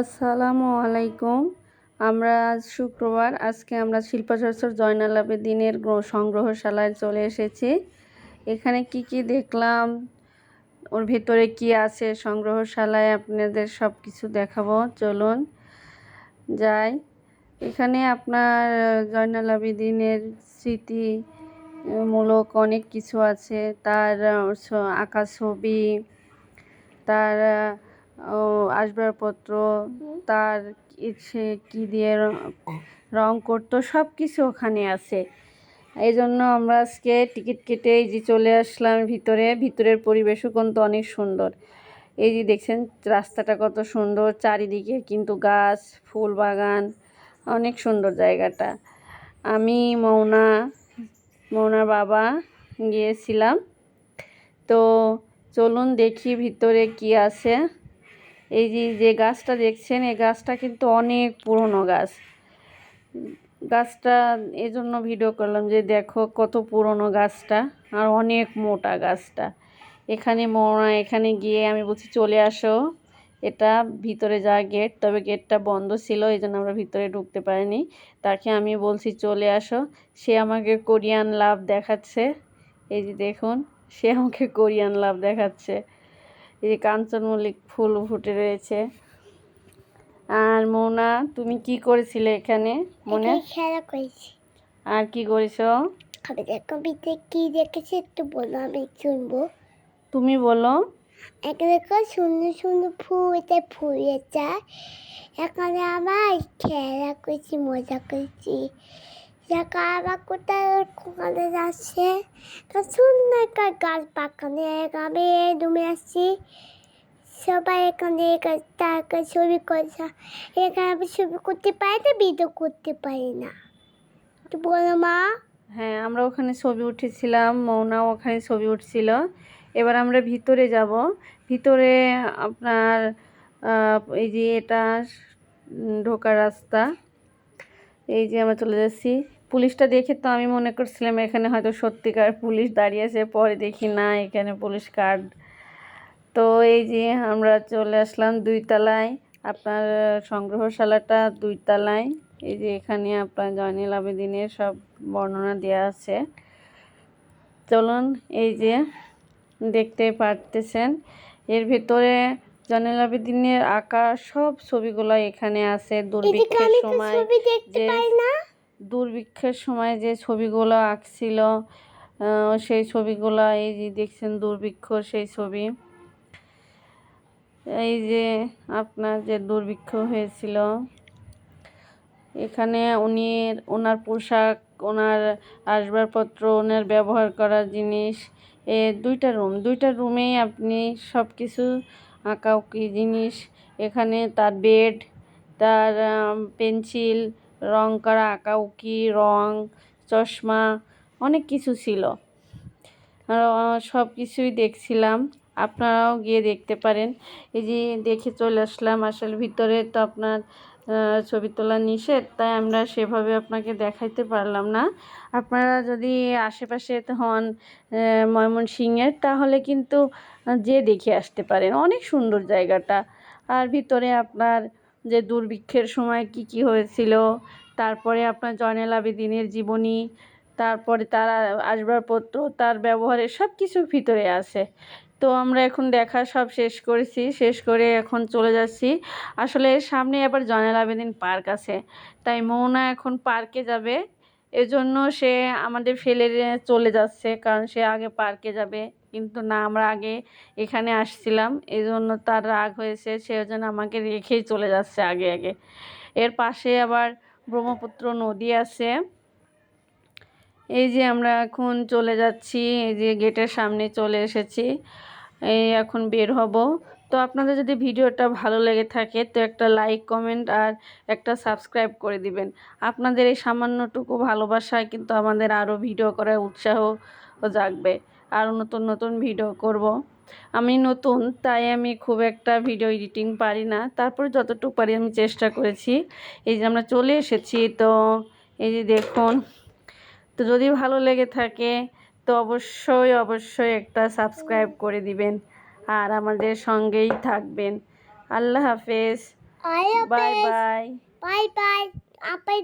আসসালামু আলাইকুম। আমরা আজ শুক্রবার, আজকে আমরা শিল্পাচর্চার জয়নাল আবেদিনের সংগ্রহশালায় চলে এসেছি। এখানে কি কি দেখলাম, ওর ভেতরে কি আছে সংগ্রহশালায় আপনাদের সব কিছু দেখাবো, চলুন যাই। এখানে আপনার জয়নাল আবেদিনের স্মৃতি মূলক অনেক কিছু আছে। তার আঁকা ছবি, তার আসবাবপত্র তার সে কী দিয়ে র- করতো সব কিছু ওখানে আছে। এই জন্য আমরা আজকে টিকিট কেটে এই যে চলে আসলাম ভিতরে ভিতরের পরিবেশও কিন্তু অনেক সুন্দর। এই যে দেখছেন রাস্তাটা কত সুন্দর চারিদিকে কিন্তু গাছ ফুল বাগান অনেক সুন্দর জায়গাটা। আমি মৌনা মৌনার বাবা গিয়েছিলাম। তো চলুন দেখি ভিতরে কি আছে। এই যে যে গাছটা দেখছেন, এই গাছটা কিন্তু অনেক পুরনো গাছ। গাছটা, এই জন্য ভিডিও করলাম যে, দেখো কত পুরনো গাছটা আর অনেক মোটা গাছটা। এখানে মোড়া এখানে গিয়ে আমি বলছি, চলে আসো। এটা ভিতরে যা গেট তবে গেটটা বন্ধ ছিল, এই জন্য আমরা ভিতরে ঢুকতে পারিনি। তাকে আমি বলছি, চলে আসো। সে আমাকে কোরিয়ান লাভ দেখাচ্ছে। এই যে দেখুন, সে আমাকে কোরিয়ান লাভ দেখাচ্ছে। এই যে কাঞ্চন মল্লিক ফুল ফুটে রয়েছে। আর মৌনা তুমি কি করেছিলে এখানে? মনে? খেলা করেছি। আর কি করেছ? আমি দেখো বিতে কি দেখেছি একটু বলো আমি শুনব। তুমি বলো। এখানে দেখো সুন্দর সুন্দর ফুল এটা চাষ এখানে আমার খেলা করেছি মজা করেছি। দেখা আমার কোথায় কোথায় যাচ্ছে তা সুন্দর একটা গাছ পাকানে আমি ডুমে আসছি সবাই এখানে তাকে ছবি করছে এখানে আমি ছবি করতে পারি না ভিডিও করতে পারি না তো বলো মা হ্যাঁ আমরা ওখানে ছবি উঠেছিলাম, মৌনাও ওখানে ছবি উঠছিল। এবার আমরা ভিতরে যাব। ভিতরে আপনার এই যে এটা ঢোকার রাস্তা। এই যে আমরা চলে যাচ্ছি। পুলিশটা দেখে তো আমি মনে করছিলাম এখানে হয়তো সত্যিকার পুলিশ দাঁড়িয়ে আছে পরে দেখি না এখানে পুলিশ কার্ড। তো এই যে আমরা চলে আসলাম দুই তলায় আপনার সংগ্রহশালাটা দুই তলায় এই যে এখানে আপনার জয়নুল আবেদিনের সব বর্ণনা দেওয়া আছে। চলুন এই যে দেখতে পারতেছেন এর ভেতরে জয়নুল আবেদিনের আঁকা সব ছবিগুলো এখানে আছে দুর্ভিক্ষের সময় যে না। দুর্ভিক্ষের সময় যে ছবিগুলো আঁকছিল সেই ছবিগুলো, এই যে দেখছেন দুর্ভিক্ষ, সেই ছবি। এই যে আপনার যে দুর্ভিক্ষ হয়েছিল, এখানে উনি ওনার পোশাক, ওনার আসবাবপত্র, ওনার ব্যবহার করা জিনিস, এ দুইটা রুম। দুইটা রুমেই আপনি সব কিছু আঁকাউকি জিনিস। এখানে তার বেড, তার পেন্সিল রং করা, আঁকাউকি, রং, চশমা, অনেক কিছু ছিল। সব কিছুই দেখছিলাম। আপনারাও গিয়ে দেখতে পারেন। এই যে দেখে চলে আসলাম আসলে ভিতরে তো আপনার ছবি তোলা নিষেধ, তাই আমরা সেভাবে আপনাকে দেখাইতে পারলাম না। আপনারা যদি আশেপাশে হন ময়মনসিংহের, তাহলে কিন্তু যে দেখে আসতে পারেন। অনেক সুন্দর জায়গাটা। আর ভিতরে আপনার যে দুর্ভিক্ষের সময় কি কি হয়েছিল, তারপরে আপনার জয়নাল আবেদিনের জীবনী, তারপরে তার আসবাবপত্র, তার ব্যবহারের সব কিছু ভিতরে আছে। তো আমরা এখন দেখা সব শেষ করেছি, শেষ করে এখন চলে যাচ্ছি। আসলে সামনে আবার জয়নাল আবেদিন পার্ক আছে, তাই মৌনা এখন পার্কে যাবে। এজন্য সে আমাদের ফেলে চলে যাচ্ছে, কারণ সে আগে পার্কে যাবে। কিন্তু না, আমরা আগে এখানে আসছিলাম। এই জন্য তার রাগ হয়েছে, সে জন্য আমাকে রেখেই চলে যাচ্ছে আগে আগে। এর পাশে আবার ব্রহ্মপুত্র নদী আছে। এই যে আমরা এখন চলে যাচ্ছি, এই যে গেটের সামনে চলে এসেছি, এই এখন বের হব। তো আপনাদের যদি ভিডিওটা ভালো লেগে থাকে, তো একটা লাইক, কমেন্ট আর একটা সাবস্ক্রাইব করে দিবেন। আপনাদের এই সামান্যটুকু ভালোবাসায় কিন্তু আমাদের আরও ভিডিও করার উৎসাহ জাগবে। আরও নতুন নতুন ভিডিও করব। আমি নতুন তাই আমি খুব একটা ভিডিও এডিটিং পারি না। তারপরে যতটুকু পারি আমি চেষ্টা করেছি। এই যে আমরা চলে এসেছি তো এই যে দেখুন তো যদি ভালো লেগে থাকে তো অবশ্যই অবশ্যই একটা সাবস্ক্রাইব করে দিবেন। আর আমাদের সঙ্গেই থাকবেন। আল্লাহ হাফেজ। Bye bye bye bye